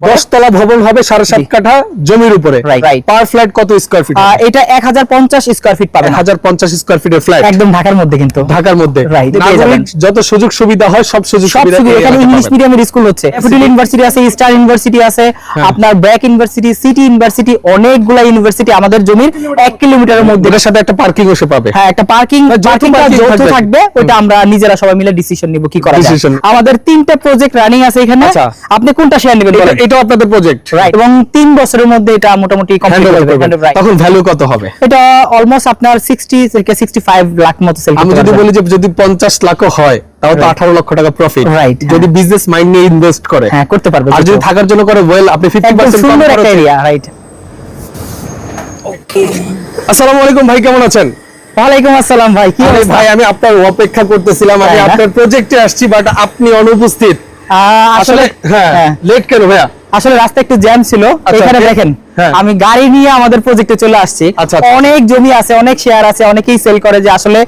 দশতলা ভবন হবে সাড়ে সাত কাঠা জমির উপরে. পার ফ্ল্যাট কত স্কোয়ার ফিট এটা এক হাজার পঞ্চাশ স্কোয়ার ফিট পাবেন। হাজার পঞ্চাশ স্কোয়ার ফিটের ফ্ল্যাট একদম ঢাকার মধ্যে কিন্তু। ঢাকার মধ্যে। যত সুযোগ সুবিধা হয় সব সুযোগ সুবিধা এখানে ইংলিশ মিডিয়ামের স্কুল হচ্ছে। ক্যাপিটাল ইউনিভার্সিটি আছে স্টার ইউনিভার্সিটি আছে হ্যাঁ। আপনার ব্র্যাক ইউনিভার্সিটি সিটি ইউনিভার্সিটি অনেকগুলা ইউনিভার্সিটি আমাদের জমির এক কিলোমিটারের মধ্যে। এটার সাথে একটা পার্কিং সে পাবে। হ্যাঁ একটা পার্কিং যৌথ পার্কিংটা যৌথ থাকবে। ওটা আমরা নিজেরা সবাই মিলে ডিসিশন নিব কি করা যায়। আমাদের তিনটা প্রজেক্ট রানিং আছে এখানে। আচ্ছা। আপনি কোনটা শেয়ার নেবেন এটা- আপনাদের প্রজেক্ট রাইট এবং তিন বছরের মধ্যে এটা মোটামুটি কমপ্লিট হবে তখন ভ্যালু কত হবে? এটা অলমোস্ট আপনার 60 থেকে 65 লাখ মতো সেল আমি যদি বলি যে যদি পঞ্চাশ লাখও হয় তাও তো Right. আঠারো লক্ষ টাকা প্রফিট হ্যাঁ। যদি বিজনেস মাইন্ড নিয়ে ইনভেস্ট করে হ্যাঁ করতে পারবে আর যদি থাকার জন্য করে ওয়েল আপনি ফিফটি একদম পার্সেন্ট সুন্দর একটা এরিয়া রাইট আসসালামু আলাইকুম ভাই কেমন আছেন? ওয়ালাইকুম আসসালাম ভাই কি আরে ভাই আমি আপনার অপেক্ষা করতেছিলাম আমি আপনার প্রজেক্টে আসছি বাট আপনি অনুপস্থিত। আহ, আসলে আসলে হ্যাঁ হ্যাঁ। লেট কেন ভাইয়া? আসলে রাস্তা একটু জ্যাম ছিল আচ্ছা, এখানে দেখেন হ্যাঁ। আমি গাড়ি নিয়ে আমাদের প্রজেক্টে চলে আসছি। আচ্ছা, আচ্ছা। অনেক জমি আছে অনেক শেয়ার আছে অনেকেই সেল করে যে আসলে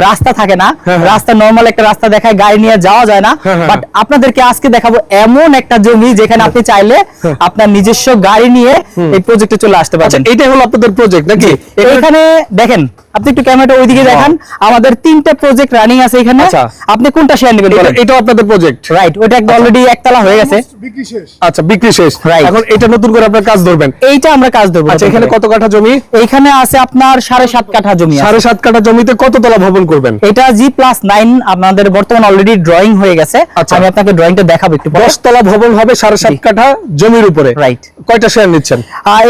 রাস্তা থাকে না। হ্যাঁ, হ্যাঁ। রাস্তা নরমাল একটা রাস্তা দেখায় গাড়ি নিয়ে যাওয়া যায় না। হ্যাঁ, হ্যাঁ, বাট আপনাদেরকে আজকে দেখাবো এমন একটা জমি যেখানে আপনি চাইলে আপনার নিজস্ব গাড়ি নিয়ে এই প্রজেক্টে চলে আসতে আচ্ছা পারবেন। এটাই হলো আপনাদের প্রজেক্ট নাকি? এখানে- দেখেন আপনি একটু ক্যামেরাটা ওইদিকে দেখান। আমাদের তিনটা প্রজেক্ট রানিং আছে এখানে। আপনি কোনটা শেয়ার নেবেন এটা- আপনাদের প্রজেক্ট রাইট ওটা একটা অলরেডি একতলা হয়ে গেছে। বিক্রি শেষ। আচ্ছা বিক্রি শেষ. এখন এটা নতুন করে আপনার কাজ ধরবেন। এইটা আমরা কাজ দেবো আচ্ছা এখানে কত কাঠা জমি? এইখানে আছে আপনার সাড়ে সাত কাঠা জমি সাড়ে সাত কাঠা জমিতে কত তলা ভবন করবেন? এটা জি প্লাস নাইন আপনাদের বর্তমান অলরেডি ড্রয়িং হয়ে গেছে। আচ্ছা। আমি আপনাকে ড্রয়িংটা দেখাবো একটু পরে। দশ তলা ভবন হবে সাড়ে সাত কাঠা জমির উপরে। রাইট কয়টা শেয়ার নিচ্ছেন?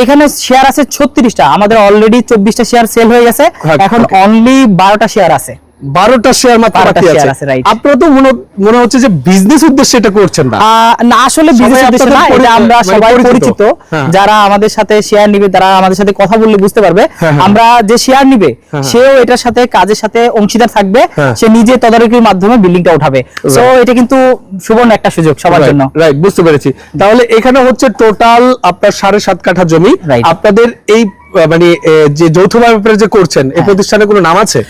এখানে শেয়ার আছে ছত্রিশটা। আমাদের অলরেডি চব্বিশটা শেয়ার সেল হয়ে গেছে। হ্যাঁ, এখন অনলি বারোটা শেয়ার আছে। বারোটা শেয়ার মাত্র বাকি আছে। আছে, আপনারা তো মনে হচ্ছে যে বিজনেস উদ্দেশ্যে এটা করছেন না। না আসলে বিজনেস উদ্দেশ্যে না এটা আমরা সবাই পরিচিত। পরিচিত। যারা আমাদের সাথে শেয়ার নিবে তারা আমাদের সাথে কথা বললে বুঝতে পারবে। আমরা যে শেয়ার নিবে। সেও এটার সাথে কাজের সাথে অংশীদার থাকবে। হ্যাঁ। সে নিজে তদারকির মাধ্যমে বিল্ডিংটা উঠাবে। সো এটা কিন্তু সুবর্ণ একটা সুযোগ সবার জন্য। রাইট বুঝতে পেরেছি। তাহলে এখানে হচ্ছে টোটাল আপনার সাড়ে সাত কাঠা জমি। আপনাদের এই মানে যে যৌথভাবে আপনারা যে করছেন হ্যাঁ। এই প্রতিষ্ঠানের কোনো নাম আছে?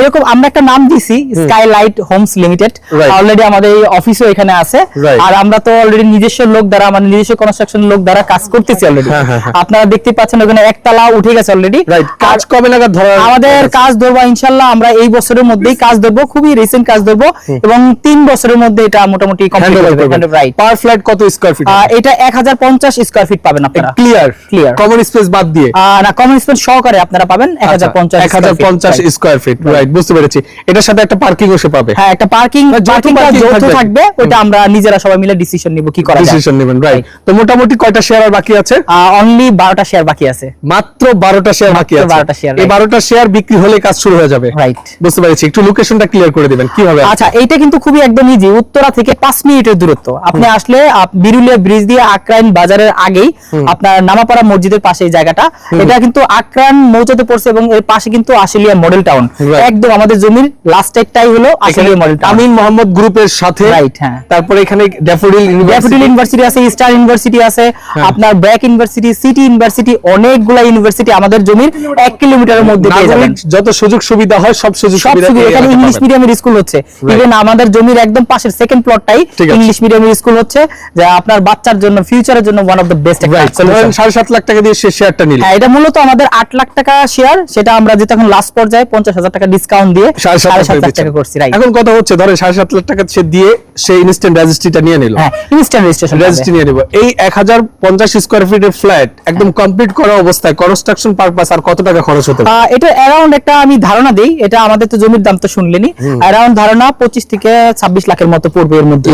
এরকম আমরা একটা নাম দিছি স্কাইলাইট হোমস লিমিটেড অলরেডি আমাদের এই অফিসও এখানে আছে। আর আমরা তো অলরেডি নিজস্ব লোক দ্বারা মানে নিজস্ব কনস্ট্রাকশন লোক দ্বারা কাজ করতেছি অলরেডি হ্যাঁ, হ্যাঁ, হ্যাঁ। আপনারা দেখতে পাচ্ছেন ওখানে একতলা উঠে গেছে অলরেডি কাজ কবে নাগাদ ধরা আমাদের কাজ ধরবো ইনশাল্লাহ আমরা এই বছরের মধ্যেই কাজ ধরবো খুবই রিসেন্ট কাজ ধরবো। এবং তিন বছরের মধ্যে এটা মোটামুটি কমপ্লিট হবে রাইট পার ফ্ল্যাট কত স্কয়ার ফিট এটা এক হাজার পঞ্চাশ স্কোয়ার ফিট পাবেন আপনারা। Clear Clear. কমন স্পেস বাদ দিয়ে। না কমন স্পেস সহকারে আপনারা পাবেন এক হাজার পঞ্চাশ এক হাজার পঞ্চাশ স্কোয়ার ফিট রাইট বুঝতে পেরেছি। এটার সাথে একটা পার্কিং সে পাবে। হ্যাঁ একটা পার্কিং পার্কিংটা যৌথ থাকবে। থাকবে ওটা আমরা নিজেরা সবাই মিলে ডিসিশন নিব কি করা যায়। ডিসিশন নেবেন রাইট তো মোটামুটি কয়টা শেয়ার আর বাকি আছে? অনলি বারোটা শেয়ার বাকি আছে। মাত্র বারোটা শেয়ার বাকি আছে। 12টা share, এই right. বারোটা শেয়ার বিক্রি হলে কাজ শুরু হয়ে যাবে। রাইট বুঝতে পেরেছি। একটু লোকেশনটা ক্লিয়ার করে দিবেন কীভাবে আচ্ছা এইটা কিন্তু খুবই একদম ইজি উত্তরা থেকে পাঁচ মিনিটের দূরত্ব। আপনি আসলে বিরুলিয়া ব্রিজ দিয়ে আক্রাইন বাজারের আগেই আপনার নামাপাড়া মসজিদের পাশে এই জায়গাটা এটা কিন্তু আক্রান মৌজাতে পড়ছে এবং এর পাশে কিন্তু আশুলিয়া মডেল টাউন। একদম আমাদের জমির লাস্ট একটাই হলো আশুলিয়া মডেল টাউন। আমিন মোহাম্মদ গ্রুপের সাথে Right, হ্যাঁ। তারপরে এখানে ড্যাফোডিল ড্যাফোডিল ইউনিভার্সিটি আছে স্টার ইউনিভার্সিটি আছে হ্যাঁ। আপনার ব্র্যাক ইউনিভার্সিটি সিটি ইউনিভার্সিটি অনেকগুলা ইউনিভার্সিটি আমাদের জমির এক কিলোমিটারের মধ্যে পেয়ে যাবেন। যত সুযোগ সুবিধা হয় সব সুযোগ সুবিধা। এখানে ইংলিশ মিডিয়ামের স্কুল হচ্ছে। ইভেন আমাদের জমির একদম পাশের সেকেন্ড প্লটটাই ইংলিশ মিডিয়ামের স্কুল হচ্ছে যা আপনার বাচ্চার জন্য ফিউচারের জন্য ওয়ান অফ দ্য বেস্ট ধরেন সাড়ে সাত লাখ টাকা দিয়ে সে শেয়ারটা নিল। হ্যাঁ এটা মূলত আমাদের আট লাখ টাকা শেয়ার সেটা আমরা যেটা এখন লাস্ট পর্যায়ে পঞ্চাশ হাজার টাকা ডিসকাউন্ট দিয়ে সাড়ে সাত লাখ সাত লাখ দিচ্ছেন। টাকা করছি এখন কথা হচ্ছে ধরেন সাড়ে সাত লাখ টাকা সে দিয়ে সে ইনস্ট্যান্ট রেজিস্ট্রিটা নিয়ে নিল। হ্যাঁ ইনস্ট্যান্ট রেজিস্ট্রেশন রেজিস্ট্রি নিয়ে নিব। এই এক হাজার পঞ্চাশ স্কোয়ার ফিটের ফ্ল্যাট একদম কমপ্লিট করা অবস্থায় কনস্ট্রাকশন পারপাস আর কত টাকা খরচ হতে? এটা অ্যারাউন্ড একটা আমি ধারণা দেই এটা আমাদের তো জমির দাম তো শুনলেনি অ্যারাউন্ড ধারণা পঁচিশ থেকে ছাব্বিশ লাখের মতো পড়বে এর মধ্যে।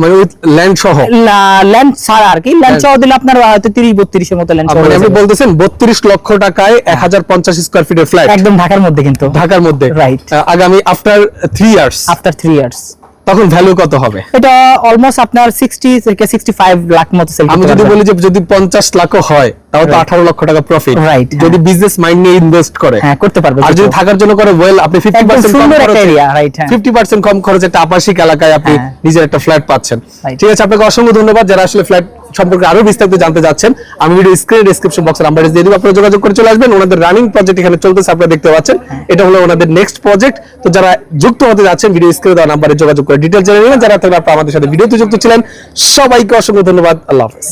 মানে ল্যান্ড সহ? ল্যান্ড ছাড়া আর কি। ল্যান্ড সহ দিলে আপনার হয়তো তিরিশ বত্রিশের মতো ল্যান্ড হয়ে আপনি বলতেছেন বত্রিশ লক্ষ টাকায় এক হাজার পঞ্চাশ স্কোয়ার ফিটের ফ্ল্যাট একদম ঢাকার মধ্যে কিন্তু। ঢাকার মধ্যে. আহ, আগামী after three years after three years তখন ভ্যালু কত হবে? এটা অলমোস্ট আপনার থেকে লাখ মতো সেল আমি যদি বলি যে যদি পঞ্চাশ লাখও হয় তাও তো Right. আঠারো লক্ষ টাকা প্রফিট Right, যদি বিজনেস মাইন্ড নিয়ে ইনভেস্ট করে। হ্যাঁ করতে পারবে আর যদি থাকার জন্য করে ওয়েল আপনি ফিফটি একদম পার্সেন্ট কম খরচে হ্যাঁ। কম খরচে একটা আবাসিক এলাকায় আপনি হ্যাঁ। নিজের একটা ফ্ল্যাট পাচ্ছেন। ঠিক আছে আপনাকে অসংখ্য ধন্যবাদ যারা আসলে ফ্ল্যাট সম্পর্কে আরও বিস্তারিত জানতে যাচ্ছেন, আমি ভিডিও স্ক্রিনে ডিসক্রিপশন বক্সে নাম্বার দিয়ে দিব। আপনারা যোগাযোগ করে চলে আসবেন। ওনাদের রানিং প্রজেক্ট এখানে চলতেছে, আপনারা দেখতে পাচ্ছেন। এটা হলো ওনাদের নেক্সট প্রজেক্ট তো যারা যুক্ত হতে যাচ্ছেন ভিডিও স্ক্রিনে দেওয়া নাম্বারে যোগাযোগ করে ডিটেল জেনে নিন যারা তারা আমাদের সাথে ভিডিওতে যুক্ত ছিলেন। সবাইকে অসংখ্য ধন্যবাদ। আল্লাহ হাফেজ।